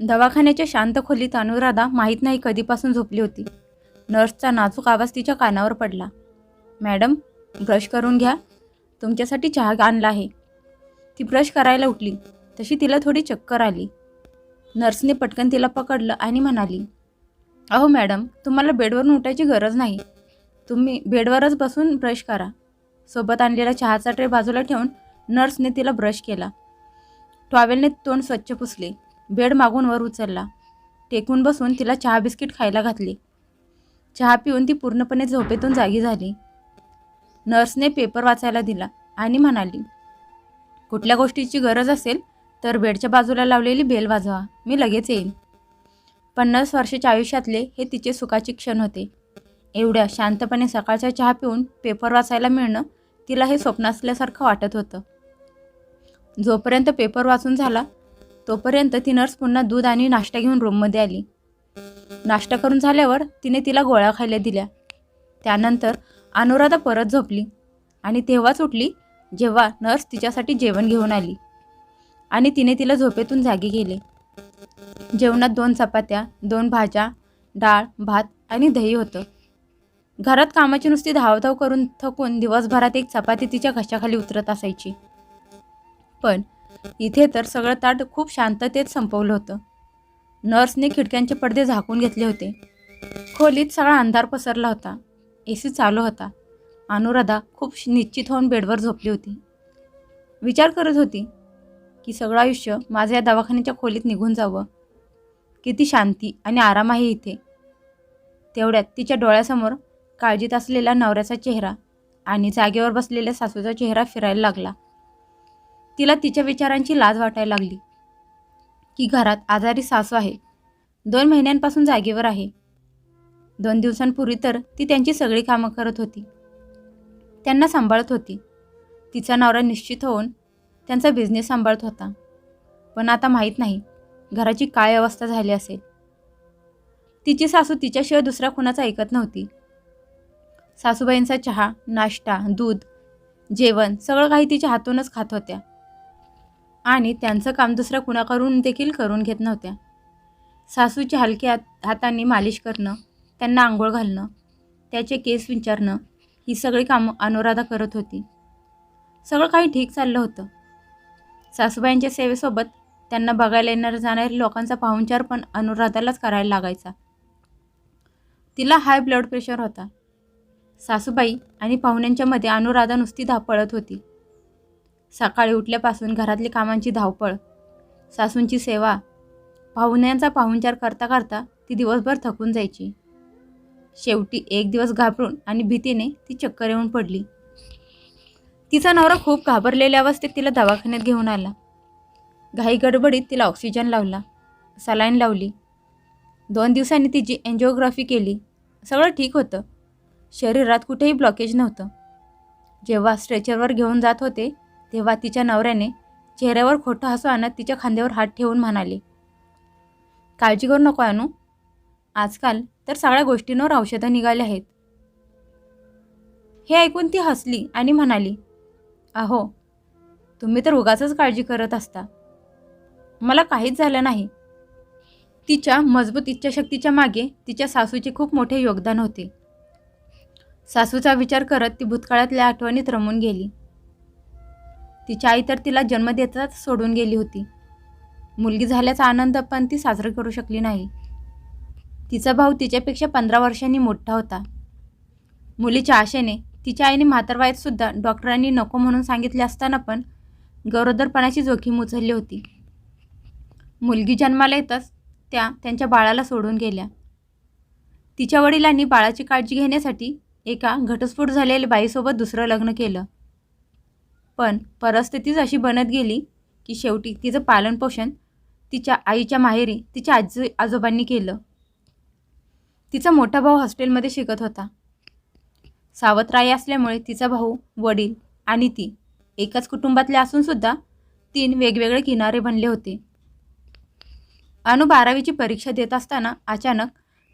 दवाखान्याच्या शांत खोलीत अनुराधा माहीत नाही कधीपासून झोपली होती. नर्सचा नाजूक आवाज तिच्या कानावर पडला. मॅडम ब्रश करून घ्या. तुमच्यासाठी चहा आणला आहे. ती ब्रश करायला उठली. तशी तिला थोडी चक्कर आली. नर्सने पटकन तिला पकडलं आणि म्हणाली अहो मॅडम तुम्हाला बेडवरून उठायची गरज नाही. तुम्ही बेडवरच बसून ब्रश करा. सोबत आणलेला चहाचा ट्रे बाजूला ठेवून नर्सने तिला ब्रश केला. टॉवेलने तोंड स्वच्छ पुसले. बेड मागून वर उचलला. टेकून बसून तिला चहा बिस्किट खायला घातले. चहा पिऊन ती पूर्णपणे झोपेतून जागी झाली. नर्सने पेपर वाचायला दिला आणि म्हणाली कुठल्या गोष्टीची गरज असेल तर बेडच्या बाजूला लावलेली बेल वाजवा. मी लगेच येईन. पन्नास वर्षाच्या आयुष्यातले हे तिचे सुखाचे क्षण होते. एवढ्या शांतपणे सकाळचा चहा पिऊन पेपर वाचायला मिळणं तिला हे स्वप्न असल्यासारखं वाटत होतं. जोपर्यंत पेपर वाचून झाला तोपर्यंत ती नर्स पुन्हा दूध आणि नाश्ता घेऊन रूममध्ये आली. नाश्ता करून झाल्यावर तिने तिला गोळ्या खायला दिल्या. त्यानंतर अनुराधा परत झोपली आणि तेव्हाच उठली जेव्हा नर्स तिच्यासाठी जेवण घेऊन आली आणि तिने तिला झोपेतून जागी केले. जेवणात दोन चपात्या दोन भाज्या डाळ भात आणि दही होतं. घरात कामाची नुसती धावधाव करून थकून दिवसभरात एक चपाती तिच्या घशाखाली उतरत असायची. पण इथे तर सगळं ताट खूप शांततेत संपवलं होतं. नर्सने खिडक्यांचे पडदे झाकून घेतले होते. खोलीत सगळा अंधार पसरला होता. ए सी चालू होता. अनुराधा खूप निश्चित होऊन बेडवर झोपली होती. विचार करत होती की सगळं आयुष्य माझं या दवाखान्याच्या खोलीत निघून जावं. किती शांती आणि आराम आहे इथे. तेवढ्यात तिच्या डोळ्यासमोर काळजीत असलेला नवऱ्याचा चेहरा आणि जागेवर बसलेल्या सासूचा चेहरा फिरायला लागला. तिला तिच्या विचारांची लाज वाटायला लागली. की घरात आजारी सासू आहे. दोन महिन्यांपासून जागेवर आहे. दोन दिवसांपूर्वी तर ती त्यांची सगळी कामं करत होती. त्यांना सांभाळत होती. तिचा नवरा निश्चित होऊन त्यांचा बिझनेस सांभाळत होता. पण आता माहीत नाही घराची काय अवस्था झाली असेल. तिची सासू तिच्याशिवाय दुसऱ्या कुणाचं ऐकत नव्हती. सासूबाईंचा चहा नाश्ता दूध जेवण सगळं काही तिच्या हातूनच खात होत्या. आणि त्यांचं काम दुसऱ्या कुणाकडून देखील करून घेत नव्हत्या. सासूच्या हलक्या हात- हातांनी मालिश करणं त्यांना आंघोळ घालणं त्याचे केस विचारणं ही सगळी कामं अनुराधा करत होती. सगळं काही ठीक चाललं होतं. सासूबाईंच्या सेवेसोबत त्यांना बघायला येणार जाणाऱ्या लोकांचा पाहुणचार पण अनुराधालाच करायला लागायचा. तिला हाय ब्लड प्रेशर होता. सासूबाई आणि पाहुण्यांच्यामध्ये अनुराधा नुसती धापळत होती. सकाळी उठल्यापासून घरातली कामांची धावपळ सासूंची सेवा पाहुण्यांचा पाहुणचार करता करता ती दिवसभर थकून जायची. शेवटी एक दिवस घाबरून आणि भीतीने ती चक्कर येऊन पडली. तिचा नवरा खूप घाबरलेल्या अवस्थेत तिला दवाखान्यात घेऊन आला. घाई गडबडीत तिला ऑक्सिजन लावला सलाईन लावली. दोन दिवसांनी तिची एन्जिओग्राफी केली. सगळं ठीक होतं. शरीरात कुठेही ब्लॉकेज नव्हतं. जेव्हा स्ट्रेचरवर घेऊन जात होते तेव्हा तिच्या नवऱ्याने चेहऱ्यावर खोटं हसू आणत तिच्या खांद्यावर हात ठेवून म्हणाले काळजी करू नको अनु. आजकाल तर सगळ्या गोष्टींवर औषधं निघाली आहेत. हे ऐकून ती हसली आणि म्हणाली अहो तुम्ही तर उगाचच काळजी करत असता. मला काहीच झालं नाही. तिच्या मजबूत इच्छाशक्तीच्या मागे तिच्या सासूचे खूप मोठे योगदान होते. सासूचा विचार करत ती भूतकाळातल्या आठवणीत रमून गेली. तिची आई तर तिला जन्म देताच सोडून गेली होती. मुलगी झाल्याचा आनंद पण ती साजरा करू शकली नाही. तिचा भाऊ तिच्यापेक्षा पंधरा वर्षांनी मोठा होता. मुलीच्या आशेने तिच्या आईने म्हातारवायत सुद्धा डॉक्टरांनी नको म्हणून सांगितले असताना पण गरोदरपणाची जोखीम उचलली होती. मुलगी जन्माला येताच त्या त्यांच्या बाळाला सोडून गेल्या. तिच्या वडिलांनी बाळाची काळजी घेण्यासाठी एका घटस्फोट झालेल्या बाईसोबत दुसरं लग्न केलं. पण परिस्थितीच अशी बनत गेली की शेवटी तिचं पालनपोषण तिच्या आईच्या माहेरी तिच्या आजी आजोबांनी केलं. तिचा मोठा भाऊ हॉस्टेलमध्ये शिकत होता. सावत्राई असल्यामुळे तिचा भाऊ वडील आणि ती एकाच कुटुंबातले असूनसुद्धा तीन वेगवेगळे किनारे बनले होते. अनु बारावीची परीक्षा देत असताना अचानक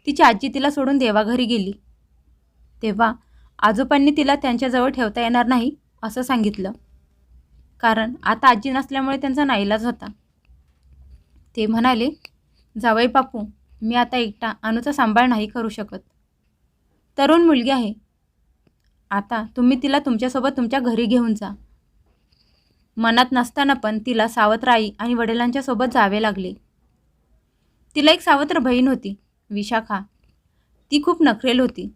तिची आजी तिला सोडून देवाघरी गेली. तेव्हा आजोबांनी तिला त्यांच्याजवळ ठेवता येणार नाही असं सांगितलं. कारण आता आजी नसल्यामुळे त्यांचा नाईलाज होता. ते म्हणाले जावई बापू मी आता एकटा अनुचा सांभाळ नाही करू शकत. तरुण मुलगी आहे. आता तुम्ही तिला तुमच्यासोबत तुमच्या घरी घेऊन जा. मनात नसताना पण तिला सावत्र आई आणि वडिलांच्या सोबत जावे लागले. तिला एक सावत्र बहीण होती विशाखा. ती खूप नखरेल होती.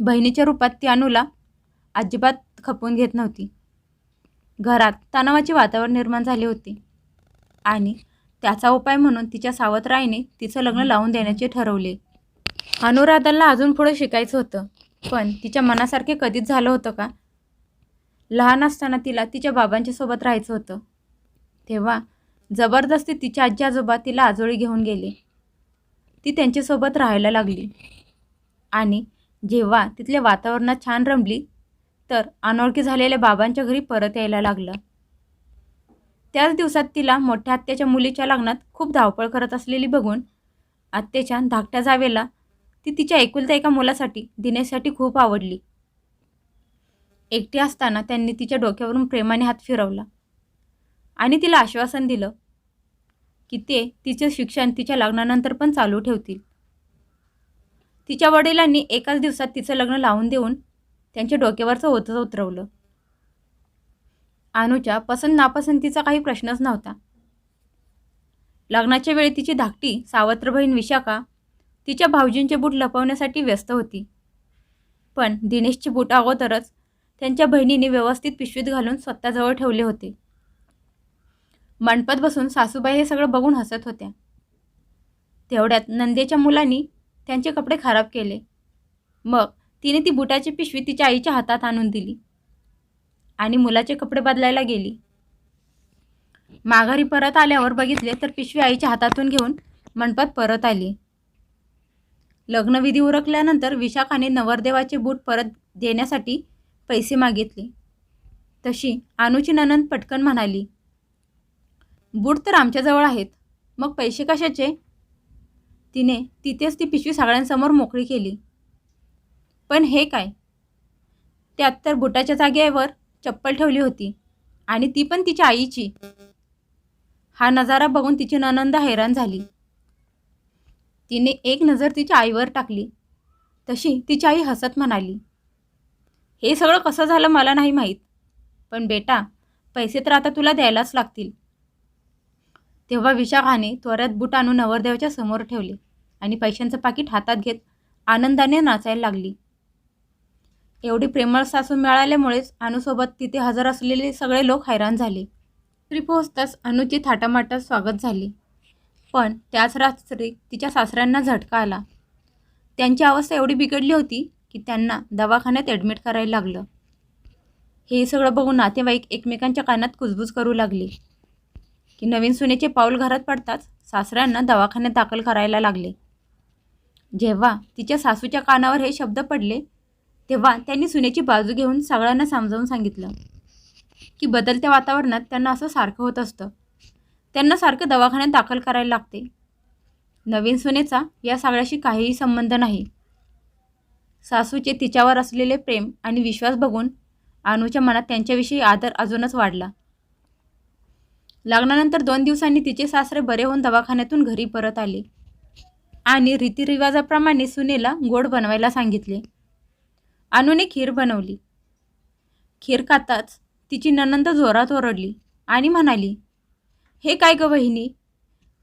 बहिणीच्या रूपात ती अनुला अजिबात खपवून घेत नव्हती. घरात तणावाचे वातावरण निर्माण झाले होते. आणि त्याचा उपाय म्हणून तिच्या सावत्र आईने तिचं लग्न लावून देण्याचे ठरवले. अनुराधाला अजून पुढे शिकायचं होतं. पण तिच्या मनासारखे कधीच झालं होतं का? लहान असताना तिला तिच्या बाबांच्या सोबत राहायचं होतं. तेव्हा जबरदस्ती तिच्या आजी आजोबा तिला आजोळी घेऊन गेले. ती त्यांच्यासोबत राहायला लागली. आणि जेव्हा तिथल्या वातावरणात छान रमली तर अनोळखी झालेल्या बाबांच्या घरी परत यायला लागलं. त्याच दिवसात तिला मोठ्या आत्याच्या मुलीच्या लग्नात खूप धावपळ करत असलेली बघून आत्याच्या धाकट्या जावेला ती तिच्या एकुलत्या एका मुलासाठी दिनेशसाठी खूप आवडली. एकटी असताना त्यांनी तिच्या डोक्यावरून प्रेमाने हात फिरवला आणि तिला आश्वासन दिलं की ते तिचे शिक्षण तिच्या लग्नानंतर पण चालू ठेवतील. तिच्या वडिलांनी एकाच दिवसात तिचं लग्न लावून देऊन त्यांच्या डोक्यावरचं ओझं उतरवलं. अनुच्या पसंत नापसंतीचा काही प्रश्नच नव्हता. लग्नाच्या वेळी तिची धाकटी सावत्र बहीण विशाखा तिच्या भाऊजींचे बूट लपवण्यासाठी व्यस्त होती. पण दिनेशचे बूट अगोदरच त्यांच्या बहिणीने व्यवस्थित पिशवीत घालून स्वतःजवळ ठेवले होते. मंडपात बसून सासूबाई हे सगळं बघून हसत होत्या. तेवढ्यात नंदेच्या मुलांनी त्यांचे कपडे खराब केले. मग तिने ती बुटाची पिशवी तिच्या आईच्या हातात आणून दिली आणि मुलाचे कपडे बदलायला गेली. माघारी परत आल्यावर बघितले तर पिशवी आईच्या हातातून घेऊन मंडपात परत आली. लग्नविधी उरकल्यानंतर विशाखाने नवरदेवाचे बूट परत देण्यासाठी पैसे मागितले. तशी अनुची ननंद पटकन म्हणाली बूट तर आमच्याजवळ आहेत. मग पैसे कशाचे? तिने तिथेच ती पिशवी सगळ्यांसमोर मोकळी केली. पण हे काय? त्यात तर बुटाच्या जागेवर चप्पल ठेवली होती आणि ती पण तिच्या आईची. हा नजारा बघून तिची ननंद हैराण झाली. तिने एक नजर तिच्या आईवर टाकली. तशी तिची आई हसत म्हणाली हे सगळं कसं झालं मला नाही माहीत पण बेटा पैसे तर आता तुला द्यायलाच लागतील. तेव्हा विशाखाने त्वऱ्यात बूट आणून नवरदेवाच्या समोर ठेवले आणि पैशांचं पाकिट हातात घेत आनंदाने नाचायला लागली. एवढी प्रेमळ सासू मिळाल्यामुळेच अनुसोबत तिथे हजर असलेले सगळे लोक हैराण झाले. रात्री पोहोचताच अनुची थाटामाटात स्वागत झाले. पण त्याच रात्री तिच्या सासऱ्यांना झटका आला. त्यांची अवस्था एवढी बिघडली होती की त्यांना दवाखान्यात ॲडमिट करायला लागलं. हे सगळं बघून नातेवाईक एकमेकांच्या कानात कुजबूज करू लागले. की नवीन सुनेचे पाऊल घरात पडताच सासऱ्यांना दवाखान्यात दाखल करायला लागले. जेव्हा तिच्या सासूच्या कानावर हे शब्द पडले तेव्हा त्यांनी सुनेची बाजू घेऊन सगळ्यांना समजावून सांगितलं की बदलत्या वातावरणात त्यांना असं सारखं होत असतं. त्यांना सारखं दवाखान्यात दाखल करायला लागते. नवीन सुनेचा या सगळ्याशी काहीही संबंध नाही. सासूचे तिच्यावर असलेले प्रेम आणि विश्वास बघून अनुच्या मनात त्यांच्याविषयी आदर अजूनच वाढला. लग्नानंतर दोन दिवसांनी तिचे सासरे बरे होऊन दवाखान्यातून घरी परत आले आणि रीतिरिवाजाप्रमाणे सुनेला गोड बनवायला सांगितले. अनुने खीर बनवली. खीर खाताच तिची ननंद जोरात ओरडली आणि म्हणाली हे काय गं बहिणी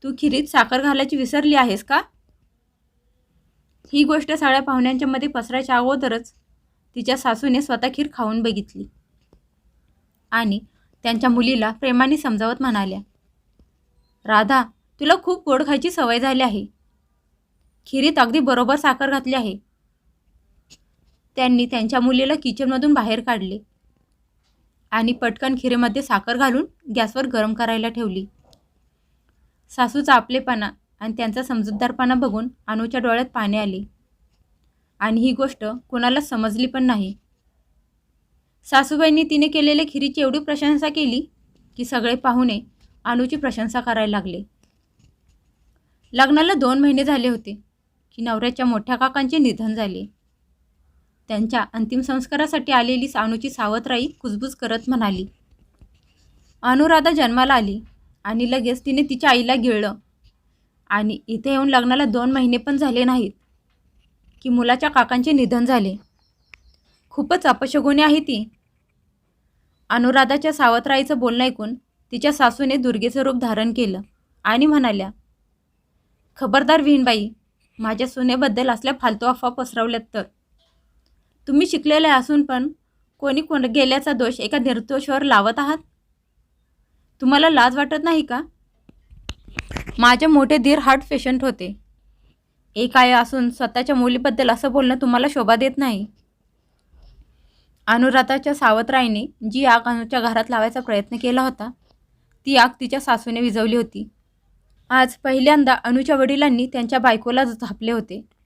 तू खिरीत साखर घालायची विसरली आहेस का? ही गोष्ट सगळ्या पाहुण्यांच्या मध्ये पसरायच्या अगोदरच तिच्या सासूने स्वतः खीर खाऊन बघितली. आणि त्यांच्या मुलीला प्रेमाने समजावत म्हणाल्या राधा तुला खूप गोड खायची सवय झाली आहे. खिरीत अगदी बरोबर साखर घातली आहे. त्यांनी त्यांच्या मुलीला किचनमधून बाहेर काढले आणि पटकन खिरेमध्ये साखर घालून गॅसवर गरम करायला ठेवली. सासूचा आपलेपणा आणि त्यांचा समजूतदारपणा बघून अनुच्या डोळ्यात पाणी आले. आणि ही गोष्ट कुणाला समजली पण नाही. सासूबाईंनी तिने केलेल्या खिरीची एवढी प्रशंसा केली की सगळे पाहुणे अनुची प्रशंसा करायला लागले. लग्नाला दोन महिने झाले होते की नवऱ्याच्या मोठ्या काकांचे निधन झाले. त्यांच्या अंतिम संस्कारासाठी आलेली अनुची सावत्राई कुजबूज करत म्हणाली. अनुराधा जन्माला आली आणि लगेच तिने तिच्या आईला गिळलं आणि इथे येऊन लग्नाला दोन महिने पण झाले नाहीत की मुलाच्या काकांचे निधन झाले. खूपच अपशगुनी आहे ती. अनुराधाच्या सावत्राईचं बोलणं ऐकून तिच्या सासूने दुर्गेचं रूप धारण केलं आणि म्हणाल्या खबरदार विहीनबाई माझ्या सुनेबद्दल असल्या फालतू अफवा पसरवल्यात तर. तुम्ही शिकलेले असून पण कोणी कोण गेल्याचा दोष एका निर्दोषावर लावत आहात? तुम्हाला लाज वाटत नाही का? माझे मोठे धीर हार्ट पेशंट होते. एक आहे असून स्वतःच्या मुलीबद्दल असं बोलणं तुम्हाला शोभा देत नाही. अनुराधाच्या सावत्राईने जी आग अनुच्या घरात लावायचा प्रयत्न केला होता ती आग तिच्या सासूने विझवली होती. आज पहिल्यांदा अनुच्या वडिलांनी त्यांच्या बायकोला झापले होते.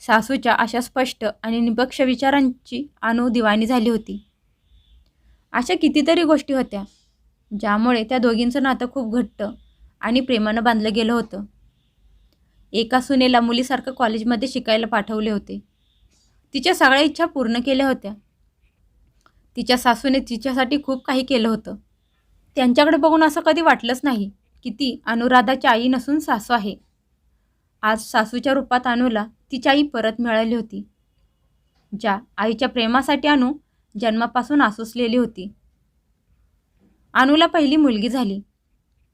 सासूच्या अशा स्पष्ट आणि निपक्ष विचारांची अनु दिवाणी झाली होती. अशा कितीतरी गोष्टी होत्या ज्यामुळे त्या दोघींचं नातं खूप घट्ट आणि प्रेमानं बांधलं गेलं होतं. एका सुनेला मुलीसारखं कॉलेजमध्ये शिकायला पाठवले होते. तिच्या सगळ्या इच्छा पूर्ण केल्या होत्या. तिच्या सासूने तिच्यासाठी खूप काही केलं होतं. त्यांच्याकडे बघून असं कधी वाटलंच नाही की ती अनुराधाची आई नसून सासू आहे. आज सासूच्या रूपात अनुला तिची आई परत मिळाली होती. ज्या आईच्या प्रेमासाठी अनु जन्मापासून आसुसलेली होती. अनुला पहिली मुलगी झाली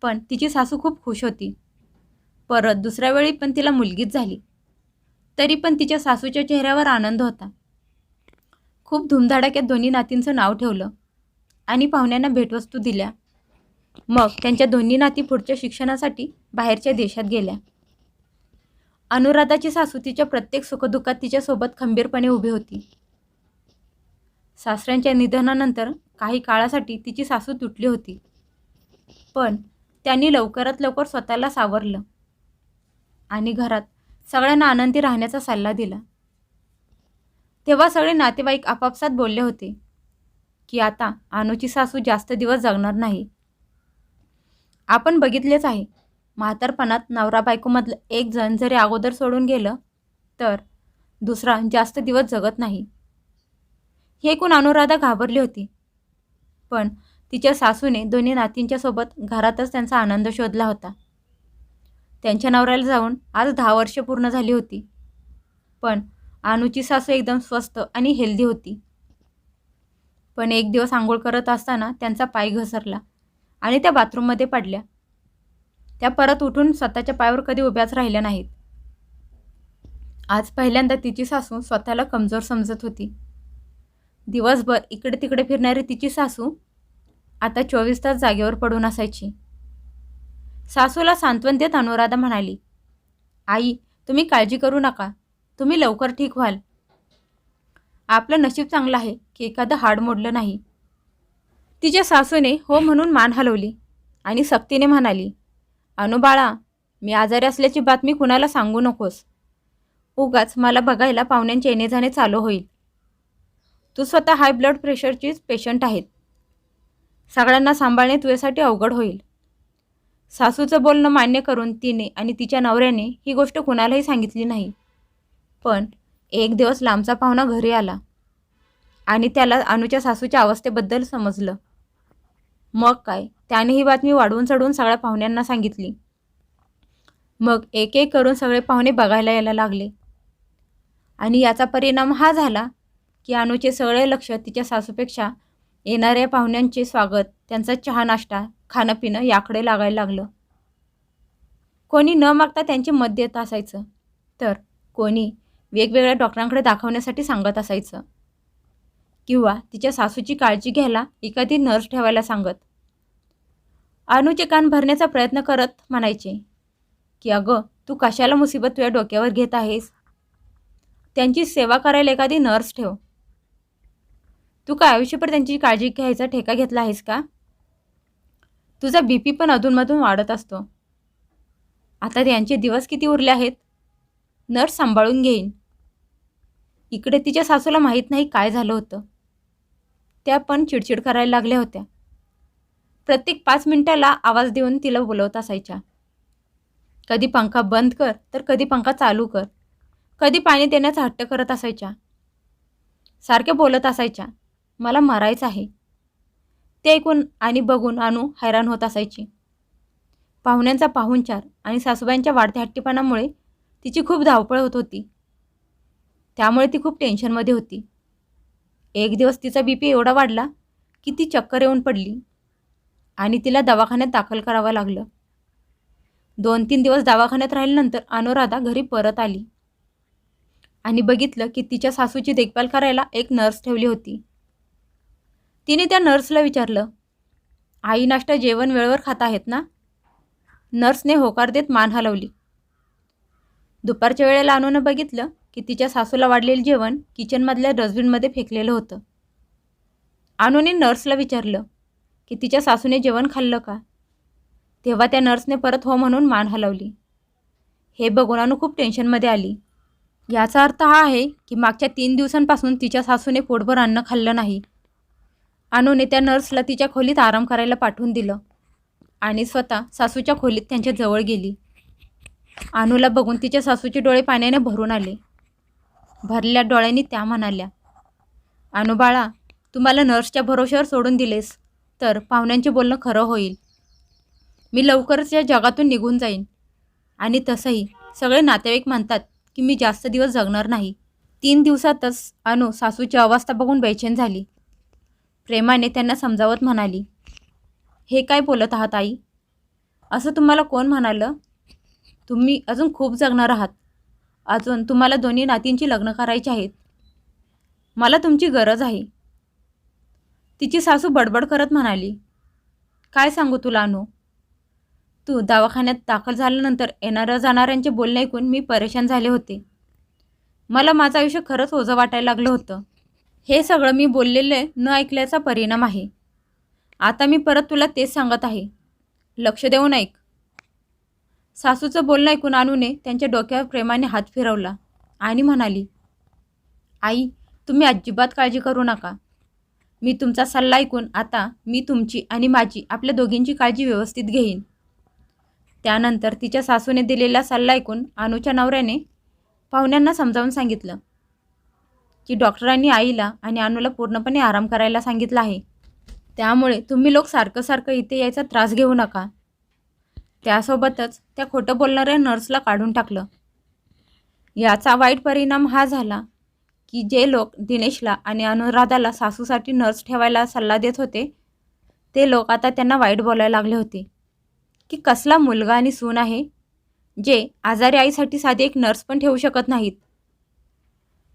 पण तिची सासू खूप खुश होती. परत दुसऱ्या वेळी पण तिला मुलगीच झाली. तरी पण तिच्या सासूच्या चेहऱ्यावर आनंद होता. खूप धुमधडाक्यात दोन्ही नातींचं नाव ठेवलं आणि पाहुण्यांना भेटवस्तू दिल्या. मग त्यांच्या दोन्ही नाती पुढच्या शिक्षणासाठी बाहेरच्या देशात गेल्या. अनुराधाची सासू तिच्या प्रत्येक सुखदुःखात तिच्यासोबत खंबीरपणे उभी होती. सासऱ्यांच्या निधनानंतर काही काळासाठी तिची सासू तुटली होती. पण त्यांनी लवकरात लवकर स्वतःला सावरलं आणि घरात सगळ्यांना आनंदी राहण्याचा सल्ला दिला. तेव्हा सगळे नातेवाईक आपापसात बोलले होते की आता अनुची सासू जास्त दिवस जगणार नाही. आपण बघितलेच आहे म्हातारपणात नवरा बायकोमधलं एक जण जरी अगोदर सोडून गेलं तर दुसरा जास्त दिवस जगत नाही. हे ऐकून अनुराधा घाबरली होती. पण तिच्या सासूने दोन्ही नातींच्या सोबत घरातच त्यांचा आनंद शोधला होता. त्यांच्या नवऱ्याला जाऊन आज दहा वर्ष पूर्ण झाली होती. पण अनुची सासू एकदम स्वस्त आणि हेल्दी होती. पण एक दिवस आंघोळ करत असताना त्यांचा पाय घसरला आणि त्या बाथरूममध्ये पडल्या. त्या परत उठून स्वतःच्या पायावर कधी उभ्याच राहिल्या नाहीत. आज पहिल्यांदा तिची सासू स्वतःला कमजोर समजत होती. दिवसभर इकडे तिकडे फिरणारी तिची सासू आता चोवीस तास जागेवर पडून असायची. सासूला सांत्वन देत अनुराधा म्हणाली आई तुम्ही काळजी करू नका. तुम्ही लवकर ठीक व्हाल. आपलं नशीब चांगलं आहे की एखादं हाड मोडलं नाही. तिच्या सासूने हो म्हणून मान हलवली आणि सक्तीने म्हणाली अनुबाळा मी आजारी असल्याची बातमी कुणाला सांगू नकोस. उगाच मला बघायला पाहुण्यांचे येणे जाणे चालू होईल. तू स्वतः हाय ब्लड प्रेशरचीच पेशंट आहेत. सगळ्यांना सांभाळणे तुझ्यासाठी अवघड होईल. सासूचं बोलणं मान्य करून तिने आणि तिच्या नवऱ्याने ही गोष्ट कुणालाही सांगितली नाही. पण एक दिवस लांबचा पाहुणा घरी आला आणि त्याला अनुच्या सासूच्या अवस्थेबद्दल समजलं. मग काय? त्याने ही बातमी वाढवून चढवून सगळ्या पाहुण्यांना सांगितली. मग एक एक करून सगळे पाहुणे बघायला यायला लागले. आणि याचा परिणाम हा झाला की अनुचे सगळे लक्ष तिच्या सासूपेक्षा येणाऱ्या पाहुण्यांचे स्वागत त्यांचा चहा नाश्ता खाणं पिणं याकडे लागायला लागलं. कोणी न मागता त्यांचे मत देत असायचं. तर कोणी वेगवेगळ्या डॉक्टरांकडे दाखवण्यासाठी सांगत असायचं. किंवा तिच्या सासूची काळजी घ्यायला एखादी नर्स ठेवायला सांगत. अनुचे कान भरण्याचा प्रयत्न करत म्हणायचे की अगं तू कशाला मुसीबत तुझ्या डोक्यावर घेत आहेस? त्यांची सेवा करायला एखादी नर्स ठेव. तू काय आयुष्यभर त्यांची काळजी घ्यायचा ठेका घेतला आहेस का? तुझा बी पी पण अधूनमधून वाढत असतो. आता त्यांचे दिवस किती उरले आहेत? नर्स सांभाळून घेईन. इकडे तिच्या सासूला माहीत नाही काय झालं होतं. त्या पण चिडचिड करायला लागल्या होत्या. प्रत्येक पाच मिनिटाला आवाज देऊन तिला बोलवत असायच्या. कधी पंखा बंद कर तर कधी पंखा चालू कर. कधी पाणी देण्याचा हट्ट करत असायच्या. सारख्या बोलत असायच्या मला मरायचं आहे. ते ऐकून आणि बघून अनु हैराण होत असायची. पाहुण्यांचा पाहुणचार आणि सासूबाईंच्या वाढत्या हट्टीपणामुळे तिची खूप धावपळ होत होती. त्यामुळे ती खूप टेन्शनमध्ये होती. एक दिवस तिचा बी पी एवढा वाढला की ती चक्कर येऊन पडली. आणि तिला दवाखान्यात दाखल करावं लागलं. दोन तीन दिवस दवाखान्यात राहिल्यानंतर अनुराधा घरी परत आली. आणि बघितलं की तिच्या सासूची देखभाल करायला एक नर्स ठेवली होती. तिने त्या नर्सला विचारलं आई नाश्ता जेवण वेळेवर खात आहेत ना? नर्सने होकार देत मान हलवली. दुपारच्या वेळेला अनुनं बघितलं की तिच्या सासूला वाढलेलं जेवण किचनमधल्या डस्टबिनमध्ये फेकलेलं होतं. अनुने नर्सला विचारलं की तिच्या सासूने जेवण खाल्लं का? तेव्हा त्या नर्सने परत हो म्हणून मान हलवली. हे बघून अनु खूप टेन्शनमध्ये आली. याचा अर्थ हा आहे की मागच्या तीन दिवसांपासून तिच्या सासूने पोटभर अन्न खाल्लं नाही. अनुने त्या नर्सला तिच्या खोलीत आराम करायला पाठवून दिलं आणि स्वतः सासूच्या खोलीत त्यांच्या जवळ गेली. अनुला बघून तिच्या सासूचे डोळे पाण्याने भरून आले. भरलेल्या डोळ्यांनी त्या म्हणाल्या अनु बाळा तुम्हाला नर्सच्या भरोश्यावर सोडून दिलेस. तर पाहुण्यांचे बोलणं खरं होईल. मी लवकरच या जगातून निघून जाईन. आणि तसंही सगळे नातेवाईक म्हणतात की मी जास्त दिवस जगणार नाही. तीन दिवसातच अनु सासूची अवस्था बघून बेचैन झाली. प्रेमाने त्यांना समजावत म्हणाली हे काय बोलत आहात आई? असं तुम्हाला कोण म्हणालं? तुम्ही अजून खूप जगणार आहात. अजून तुम्हाला दोन्ही नातींची लग्न करायची आहेत. मला तुमची गरज आहे. तिची सासू बडबड करत म्हणाली काय सांगू तुला अनु? तू दवाखान्यात दाखल झाल्यानंतर येणाऱ्या जाणाऱ्यांचे बोलणे ऐकून मी परेशान झाले होते. मला माझं आयुष्य खरंच ओझं वाटायला लागलं होतं. हे सगळं मी बोललेले न ऐकल्याचा परिणाम आहे. आता मी परत तुला तेच सांगत आहे. लक्ष देऊन ऐक. सासूचं बोलणं ऐकून अनुने त्यांच्या डोक्यावर प्रेमाने हात फिरवला आणि म्हणाली आई तुम्ही अजिबात काळजी करू नका. मी तुमचा सल्ला ऐकून आता मी तुमची आणि माझी आपल्या दोघींची काळजी व्यवस्थित घेईन. त्यानंतर तिच्या सासूने दिलेला सल्ला ऐकून अनुच्या नवऱ्याने पाहुण्यांना समजावून सांगितलं की डॉक्टरांनी आईला आणि अनुला पूर्णपणे आराम करायला सांगितलं आहे. त्यामुळे तुम्ही लोक सारखं सारखं इथे यायचा त्रास घेऊ नका. त्यासोबतच त्या खोटं बोलणाऱ्या नर्सला काढून टाकलं. याचा वाईट परिणाम हा झाला की जे लोक दिनेशला आणि अनुराधाला सासूसाठी नर्स ठेवायला सल्ला देत होते ते लोक आता त्यांना वाईट बोलायला लागले होते. की कसला मुलगा आणि सून आहे जे आजारी आईसाठी साधी एक नर्स पण ठेवू शकत नाहीत.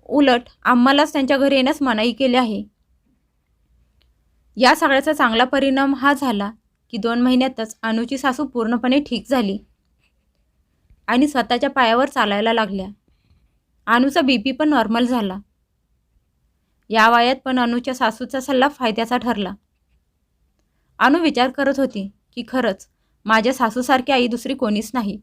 उलट आम्हालाच त्यांच्या घरी येण्यास मनाई केली आहे. या सगळ्याचा चांगला परिणाम हा झाला की दोन महिन्यातच अनुची सासू पूर्णपणे ठीक झाली आणि स्वतःच्या पायावर चालायला लागल्या. अनुचा बी पी पण नॉर्मल झाला. या वयात पण अनुच्या सासूचा सल्ला फायद्याचा ठरला. अनु विचार करत होती की खरंच माझ्या सासूसारखी आई दुसरी कोणीच नाही.